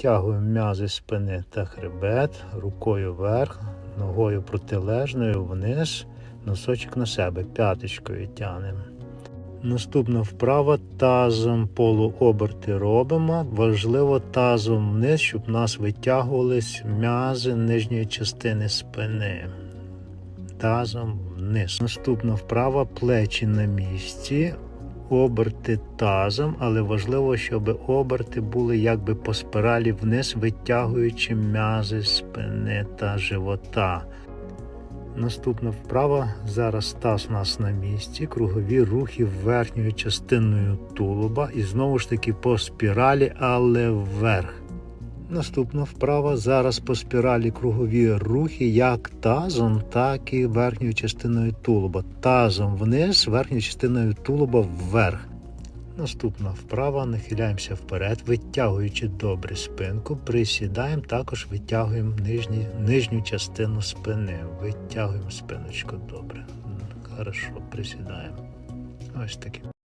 Витягуємо м'язи спини та хребет, рукою вверх, ногою протилежною вниз, носочок на себе, п'яточкою тянемо. Наступна вправа тазом полуоберти робимо. Важливо тазом вниз, щоб у нас витягувались м'язи нижньої частини спини. Тазом вниз. Наступна вправа плечі на місці. Оберти тазом, але важливо, щоб оберти були якби по спиралі вниз, витягуючи м'язи спини та живота. Наступна вправа. Зараз таз у нас на місці, кругові рухи верхньою частиною тулуба і знову ж таки по спіралі, але вверх. Наступна вправа. Зараз по спіралі кругові рухи як тазом, так і верхньою частиною тулуба. Тазом вниз, верхньою частиною тулуба вверх. Наступна вправа. Нахиляємося вперед, витягуючи добре спинку, присідаємо, також витягуємо нижні, нижню частину спини. Витягуємо спиночку добре. Хорошо, присідаємо. Ось таке.